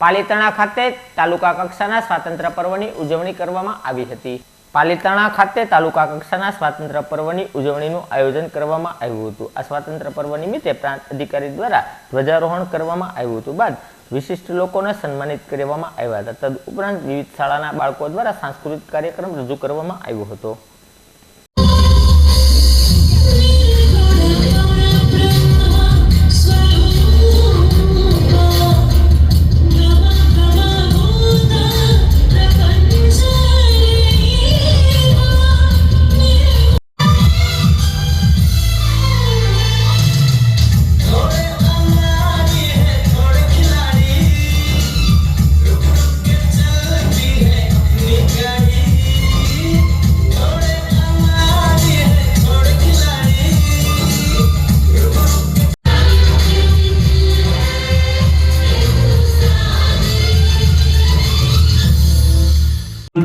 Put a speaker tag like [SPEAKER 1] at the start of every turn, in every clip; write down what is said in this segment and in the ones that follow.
[SPEAKER 1] પાલીતાણા ખાતે તાલુકા કક્ષાના સ્વાતંત્ર્ય પર્વની ઉજવણી કરવામાં આવી હતી. પાલીતાણા ખાતે તાલુકા કક્ષાના સ્વાતંત્ર્ય પર્વની ઉજવણીનું આયોજન કરવામાં આવ્યું હતું. આ સ્વાતંત્ર્ય પર્વ નિમિત્તે પ્રાંત અધિકારી દ્વારા ધ્વજારોહણ કરવામાં આવ્યું હતું. બાદ વિશિષ્ટ લોકોને સન્માનિત કરવામાં આવ્યા હતા. તદ ઉપરાંત વિવિધ શાળાના બાળકો દ્વારા સાંસ્કૃતિક કાર્યક્રમ રજૂ કરવામાં આવ્યો હતો.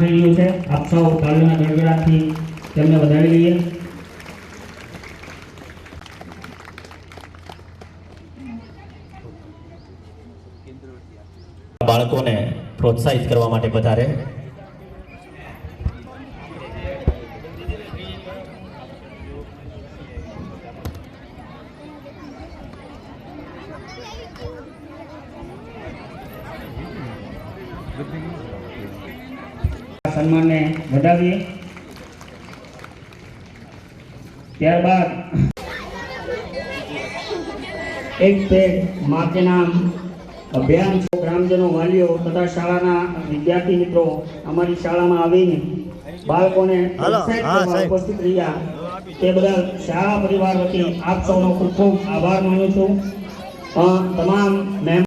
[SPEAKER 2] થઈ રહ્યું છે. આપ સૌ તાળીના ગડગડાટથી તેમને વધાવી લઈએ.
[SPEAKER 3] બાળકોને પ્રોત્સાહિત કરવા માટે વધારે.
[SPEAKER 2] આ સન્માનને વધાવીએ. ત્યારબાદ એક પેડમાં કે નામ અભિયાન ગ્રામજનો વાલીઓ તથા શાળાના વિદ્યાર્થી મિત્રો અમારી શાળામાં આવીને બાળકોને ઉપસ્થિત રહ્યા. તે બદલ શાળા પરિવાર વતી આપ સૌનો ખૂબ ખૂબ આભાર માનું છું. તમામ મહેમાન